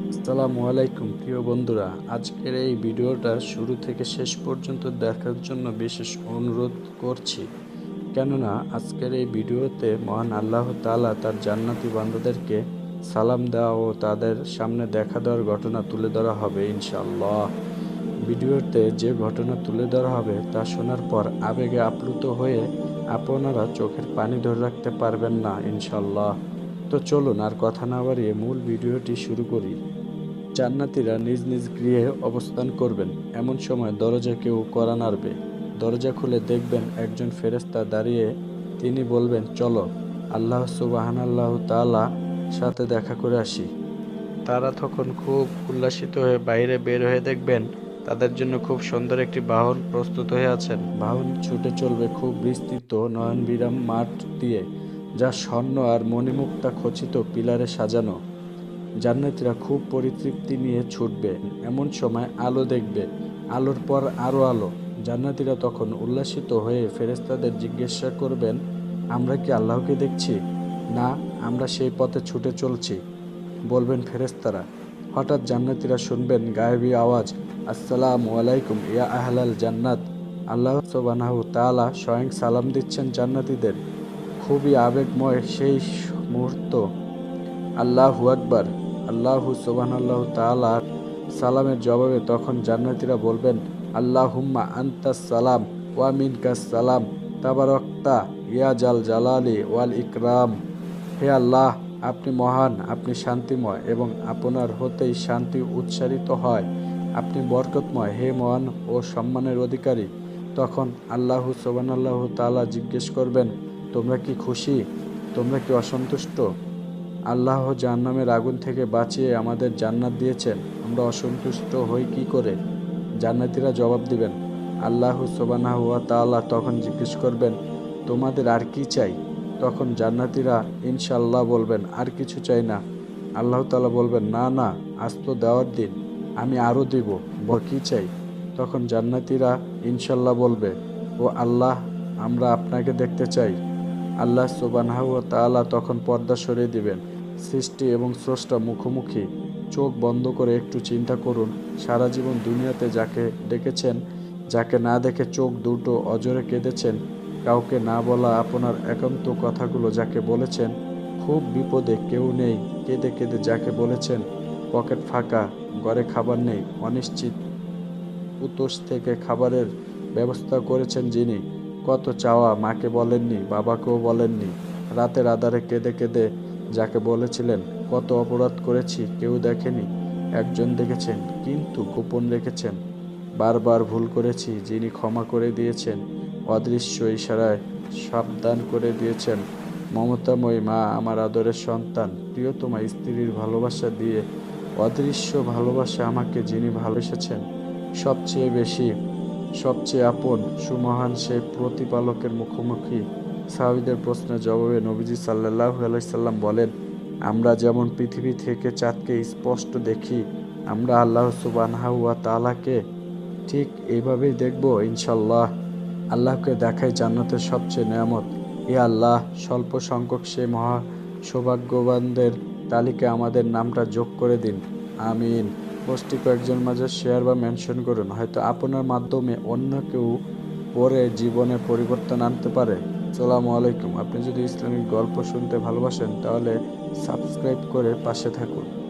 আসসালামু আলাইকুম, প্রিয় বন্ধুরা। আজকের এই ভিডিওটা শুরু থেকে শেষ পর্যন্ত দেখার জন্য বিশেষ অনুরোধ করছি। কেননা, আজকের এই ভিডিওতে মহান আল্লাহ তাআলা তার জান্নাতি বান্দাদেরকে সালাম দেওয়া ও তাদের সামনে দেখা দেওয়ার ঘটনা তুলে ধরা হবে ইনশাল্লাহ ভিডিওতে যে ঘটনা তুলে ধরা হবে, তা শোনার পর আবেগে আপ্লুত হয়ে আপনারা চোখের পানি ধরে রাখতে পারবেন না, ইনশাআল্লাহ। তো চলুন আর কথা না বাড়িয়ে মূল ভিডিওটি শুরু করি। জান্নাতীরা নিজ নিজ গৃহে অবস্থান করবেন। এমন সময় দরজা কেউ করা নাড়বে। দরজা খুলে দেখবেন একজন ফেরেস্তা দাঁড়িয়ে তিনি বলবেন, চলো, আল্লাহ সুবাহান আল্লাহ তালা সাথে দেখা করে আসি। তারা তখন খুব উল্লাসিত হয়ে বাইরে বের হয়ে দেখবেন তাদের জন্য খুব সুন্দর একটি বাহন প্রস্তুত হয়ে আছেন। বাহন ছুটে চলবে খুব বিস্তৃত নয়নবিরাম মাঠ দিয়ে। যা স্বর্ণ আর মণিমুক্তা খচিত পিলারে সাজানো। জান্নাতীরা খুব পরিতৃপ্তি নিয়ে ছুটবে। এমন সময় আলো দেখবে। আলোর পর আরও আলো। জান্নাতীরা তখন উল্লাসিত হয়ে ফেরেস্তাদের জিজ্ঞাসা করবেন, আমরা কি আল্লাহকে দেখছি? না, আমরা সেই পথে ছুটে চলছি। বলবেন ফেরেস্তারা হঠাৎ জান্নাতীরা শুনবেন গায়েবী আওয়াজ, আসসালামু আলাইকুম, ইয়া আহলাল জান্নাত। আল্লাহ সোবানাহু তাআলা স্বয়ং সালাম দিচ্ছেন জান্নাতীদের। খুবই আবেগময় সেই মুহূর্ত। আল্লাহু আকবার। আল্লাহু সোবান আল্লাহ তাআলা সালামের জবাবে তখন জান্নাতীরা বলবেন, আল্লাহুম্মা আন্তাস সালাম ওয়া মিনকাস সালাম। তাবারকতা ইয়া জাল জালালি ওয়াল ইকরাম। হে আল্লাহ, আপনি মহান, আপনি শান্তিময় এবং আপনার হতেই শান্তি উচ্চারিত হয়। আপনি বরকতময়, হে মহান ও সম্মানের অধিকারী। তখন আল্লাহু সোবান আল্লাহ তাআলা জিজ্ঞেস করবেন তোমরা কি খুশি? তোমরা কি অসন্তুষ্ট? আল্লাহ জাহান্নামের আগুন থেকে বাঁচিয়ে আমাদের জান্নাত দিয়েছেন। আমরা অসন্তুষ্ট হই কি করে? জান্নাতীরা জবাব দিবেন, আল্লাহ সোবানাহ ওয়া তাআলা তখন জিজ্ঞেস করবেন, তোমাদের আর কি চাই? তখন জান্নাতীরা ইনশাল্লাহ বলবেন, আর কিছু চাই না। আল্লাহ তাআলা বলবেন, না না, আজ তো দেওয়ার দিন, আমি আরও দিব ব কি চাই? তখন জান্নাতীরা ইনশাল্লাহ বলবে, ও আল্লাহ, আমরা আপনাকে দেখতে চাই। আল্লাহ সুবানাহ ও তাআলা তখন পর্দা সরিয়ে দিবেন। সৃষ্টি এবং স্রষ্টা মুখোমুখি চোখ বন্ধ করে একটু চিন্তা করুন। সারা জীবন দুনিয়াতে যাকে ডেকেছেন, যাকে না দেখে চোখ দুটো অজরে কেঁদেছেন, কাউকে না বলা আপনার একান্ত কথাগুলো যাকে বলেছেন, খুব বিপদে কেউ নেই। কেঁদে কেঁদে যাকে বলেছেন, পকেট ফাঁকা, ঘরে খাবার নেই, অনিশ্চিত উতোষ থেকে খাবারের ব্যবস্থা করেছেন যিনি। কত চাওয়া মাকে বলেননি, বাবাকেও বলেননি। রাতের আধারে কেঁদে কেঁদে যাকে বলেছিলেন, কত অপরাধ করেছি, কেউ দেখেনি। একজন দেখেছেন, কিন্তু গোপন রেখেছেন। বারবার ভুল করেছি, যিনি ক্ষমা করে দিয়েছেন, অদৃশ্য ইশারায় সাবধান করে দিয়েছেন। মমতাময়ী মা, আমার আদরের সন্তান, প্রিয়তমা স্ত্রীর ভালোবাসা দিয়ে অদৃশ্য ভালোবাসা আমাকে যিনি ভালোবেসেছেন, সবচেয়ে বেশি সবচেয়ে আপন, সুমহান সেই প্রতিপালকের মুখোমুখি। সাহাবিদের প্রশ্নের জবাবে নবীজি সাল্লাহ আলাইসাল্লাম বলেন, আমরা যেমন পৃথিবী থেকে চাঁদকে স্পষ্ট দেখি, আমরা আল্লাহ সুবানহাউয়া তালাকে ঠিক এইভাবেই দেখব ইনশাল্লাহ আল্লাহকে দেখাই জান্নাতের সবচেয়ে নিয়ামত। এ আল্লাহ, স্বল্প সংখ্যক সে মহা সৌভাগ্যবানদের তালিকায় আমাদের নামটা যোগ করে দিন। আমিন। পোস্টটি কয়েকজন মাঝে শেয়ার বা মেনশন করুন। হয়তো আপনার মাধ্যমে অন্য কেউ পরে জীবনে পরিবর্তন আনতে পারে। সালামু আলাইকুম। আপনি যদি ইসলামিক গল্প শুনতে ভালোবাসেন, তাহলে সাবস্ক্রাইব করে পাশে থাকুন।